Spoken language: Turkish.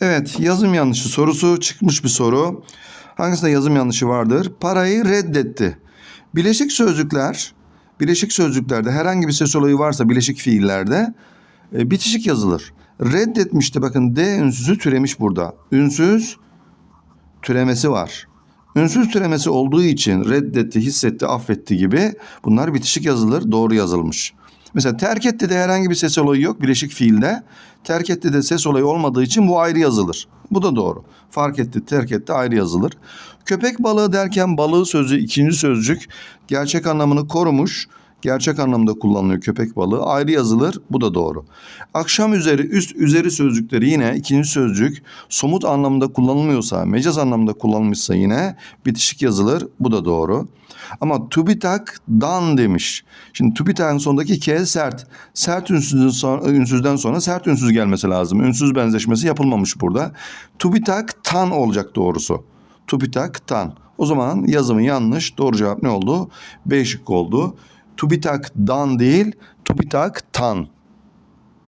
Evet yazım yanlışı sorusu çıkmış bir soru. Hangisinde yazım yanlışı vardır? Parayı reddetti. Bileşik sözcükler, bileşik sözcüklerde herhangi bir ses olayı varsa bileşik fiillerde e, bitişik yazılır. Reddetmişti bakın D ünsüzü türemiş burada. Ünsüz türemesi var. Ünsüz türemesi olduğu için reddetti, hissetti, affetti gibi bunlar bitişik yazılır, doğru yazılmış. Mesela terk etti de herhangi bir ses olayı yok bileşik fiilde. Terk etti de ses olayı olmadığı için bu ayrı yazılır. Bu da doğru. Fark etti, terk etti ayrı yazılır. Köpek balığı derken balığı sözü ikinci sözcük gerçek anlamını korumuş. Gerçek anlamda kullanılıyor köpek balığı. Ayrı yazılır. Bu da doğru. Akşam üzeri, üst üzeri sözcükleri yine ikinci sözcük somut anlamda kullanılmıyorsa, mecaz anlamda kullanılmışsa yine bitişik yazılır. Bu da doğru. Ama tubitak dan demiş. Şimdi tubitakın sonundaki K sert. Sert ünsüzden sonra sert ünsüz gelmesi lazım. Ünsüz benzeşmesi yapılmamış burada. Tubitak tan olacak doğrusu. Tubitak tan. O zaman yazımı yanlış. Doğru cevap ne oldu? B şıkkı oldu. Tubitak dan değil, tubitak tan.